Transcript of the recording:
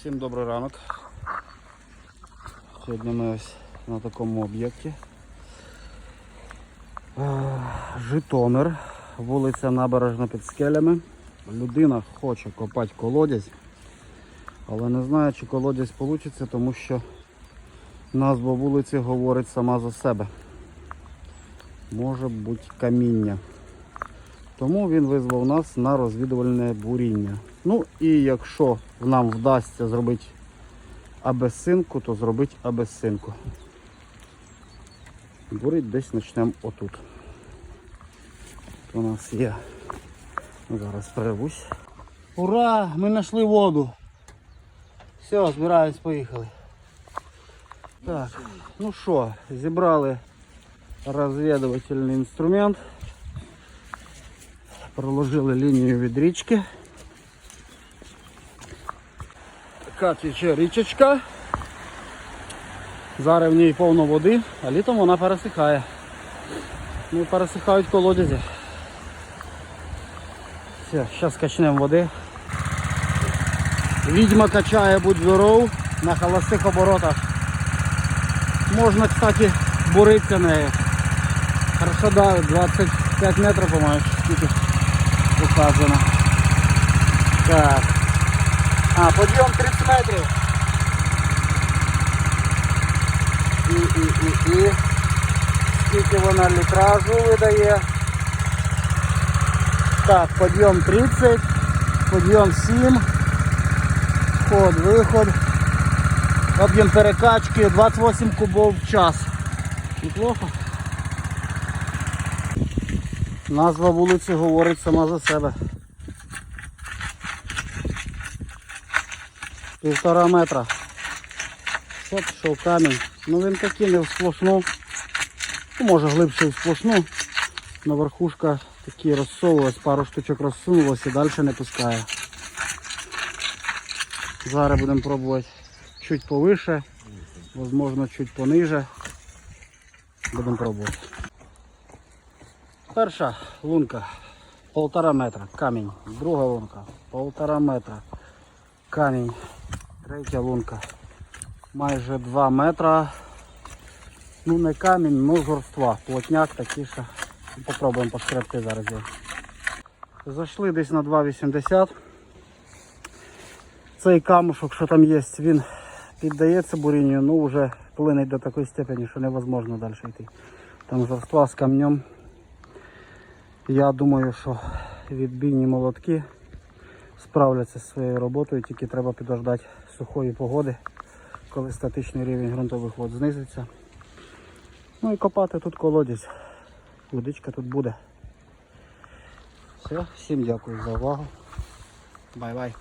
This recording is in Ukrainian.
Всім добрий ранок. Сьогодні ми ось на такому об'єкті. Е, Житомир, вулиця Набережна під скелями. Людина хоче копати колодязь, але не знає, чи колодязь вийде, тому що назва вулиці говорить сама за себе. Може бути каміння. Тому він визвав нас на розвідувальне буріння. Ну і якщо нам вдасться зробити абесинку, то зробити абесинку. Бурить десь почнемо отут. У нас є. Зараз перервусь. Ура! Ми знайшли воду. Все, збираємось, поїхали. Так, ну що, зібрали розвідувальний інструмент. Проложили лінію від річки. Така тече річечка. Зараз в ній повно води, а літом вона пересихає. Ну пересихають колодязі. Все, зараз качнемо води. Відьма качає, будь здоров, на холостих оборотах. Можна, кстати, буритися нею. Хорошо, да, 25 метрів, по-моєму, показано. Так. А, подйом 30 метрів. І, і, і, і. Скільки вона літражу видає. Так, подйом 30, подйом 7, вход, виход. Об'єм перекачки 28 кубов в час. Неплохо. Назва вулиці говорить сама за себе. Півтора метра. Все, пішов камінь. Ну він такий не в сплошну. Ну, може глибше сплошну. На верхушка такі розсовувалась, пару штучок розсунулось і далі не пускає. Зараз будемо пробувати чуть повише, можливо чуть пониже. Будемо пробувати. Перша лунка полтора метра, камінь. Друга лунка полтора метра, камінь. Третя лунка майже 2 метра. Ну не камінь, ну жорства. Плотняк такий що. Попробуємо пошкребти зараз його. Зайшли десь на 2,80. Цей камушок, що там є, він піддається бурінню, ну вже плинить до такої степені, що невозможно далі йти. Там жорства з камнем. Я думаю, що відбійні молотки справляться зі своєю роботою, тільки треба підождати сухої погоди, коли статичний рівень ґрунтових вод знизиться. Ну і копати тут колодязь. Водичка тут буде. Все, всім дякую за увагу. Бай-бай.